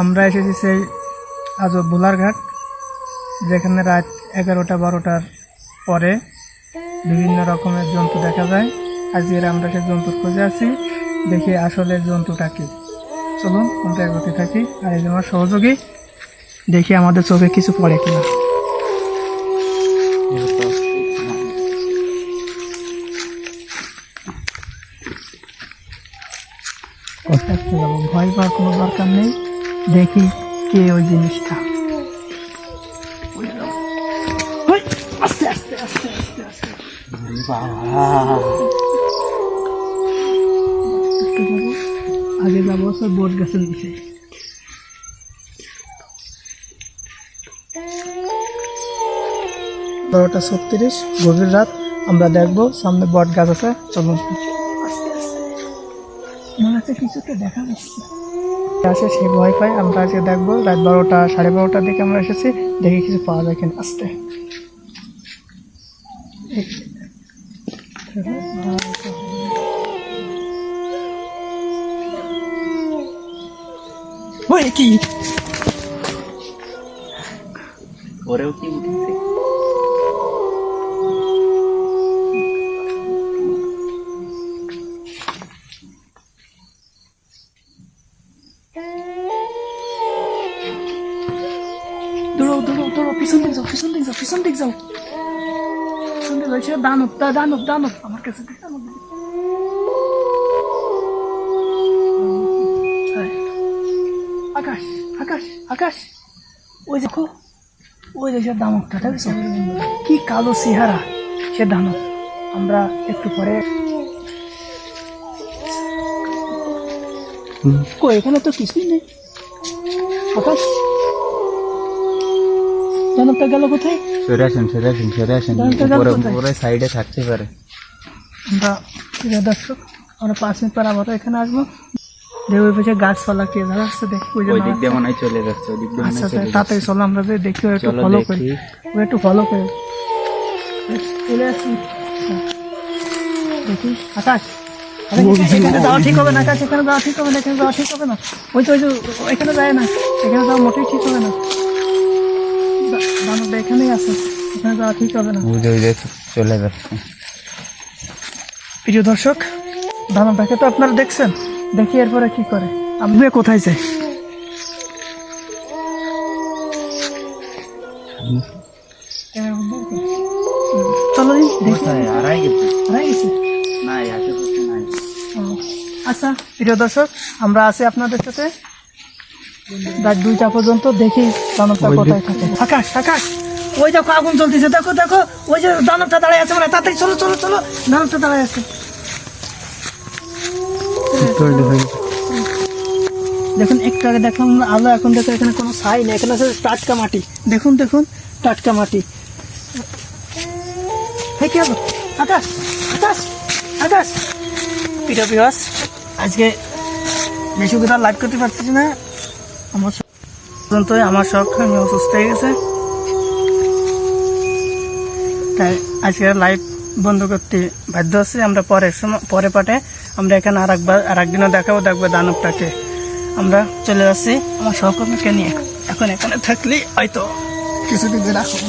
আমরা এসেছি সেই আজ বোলারঘাট, যেখানে রাত এগারোটা বারোটার পরে বিভিন্ন রকমের জন্তু দেখা যায়। আজকের আমরা সেই জন্তুর খোঁজে আছি, দেখি আসলে জন্তুটা কি। চলুন, আমরা এগোতে থাকি আর এই সহযোগী, দেখি আমাদের চোখে কিছু পড়ে কিনা। ভয় পাওয়ার কোনো দরকার নেই। দেখি কে ওই জিনিসটা। আগে যাব সব বোট গাছের নিচে। বারোটা ছত্রিশ, গভীর রাত। আমরা দেখব সামনে বট গাছ আছে, চলুন। মনে দেখা যাচ্ছে আসে সে ভয় পায় আমরা আজকে দেখব রাত বারোটা সাড়ে বারোটার দিকে আমরা এসেছি দেখি কিছু পাওয়া যায় কিনা আসতে। ওই কি? ওরেও কি উঠেছে? দৌড়ো দৌড়ো দৌড়ো পিছন দিক যাও পিছন দিক যাও পিছন দিক যাও পিছন দিক যাও দানব দা দানব দানব আমার কাছে দেখ দানব আকাশ আকাশ আকাশ ওই দেখো ওই সে দানবটা দেখছ কি কালো চেহারা সে দানব আমরা একটু পরে কই এখানে তো কিছুই নেই আকাশ দানবটা গেল কোথায়? সরে আসেন সরে আসেন সরে আসেন। উপরে উপরে সাইডে থাকতে পারে। আমরা দর্শক আমরা পাঁচ মিনিট পর আবারও এখানে আসব। দেখো ওই পাশে গাছপালা কে ধরা আসছে দেখি ওই ওই দিক দিয়ে মনে হয় চলে যাচ্ছে ওই দিক দিয়ে আচ্ছা আচ্ছা, তাড়াতাড়ি চলো আমরা যে দেখি একটু ফলো করি। ও একটু ফলো করি। চলে আসি। দেখি আকাশ। এখানে যাওয়া ঠিক হবে না আকাশ এখানে যাওয়া ঠিক হবে না এখানে যাওয়া ঠিক হবে না। ওই তো ওই যে এখানে যায় না এখানে যাওয়া মোটেই ঠিক হবে না। এখানেই আছে এখানে যাওয়া ঠিক হবে না। বুঝে বুঝে চলে যাচ্ছে। প্রিয় দর্শক দানবটাকে তো আপনারা দেখছেন দেখি এরপরে কি করে। আমি কোথায় যাই? চলো আচ্ছা প্রিয় দর্শক আমরা আছি আপনাদের সাথে রাত দুইটা পর্যন্ত দেখি দানবটা কোথায় থাকে। আকাশ আকাশ! ওই দেখো আগুন জ্বলতেছে দেখো দেখো! ওই যে দানবটা দাঁড়ায় আছে মানে তাড়াতাড়ি চলো চলো চলো! দানবটা দাঁড়ায় আছে। দেখুন একটু আগে দেখলাম আলো এখন দেখো এখানে কোনো ছাই নেই এখানে আছে টাটকা মাটি। দেখুন দেখুন টাটকা মাটি। হে কি হলো? আকাশ আকাশ আকাশ! পিঠা পিহাস আজকে বেশি কোথাও লাইভ করতে পারতেছি না। আমার শখ- আমি অসুস্থ হয়ে গেছে। তাই আজকে লাইভ বন্ধ করতে বাধ্য আছি। আমরা পরে সময় পরে পাঠে আমরা এখানে আর একবার আর একদিনও দেখাবো দেখব দানবটাকে আমরা চলে যাচ্ছি আমার সহকর্মীকে নিয়ে? এখন এখানে থাকলে হয়তো কিছুদিন রাখব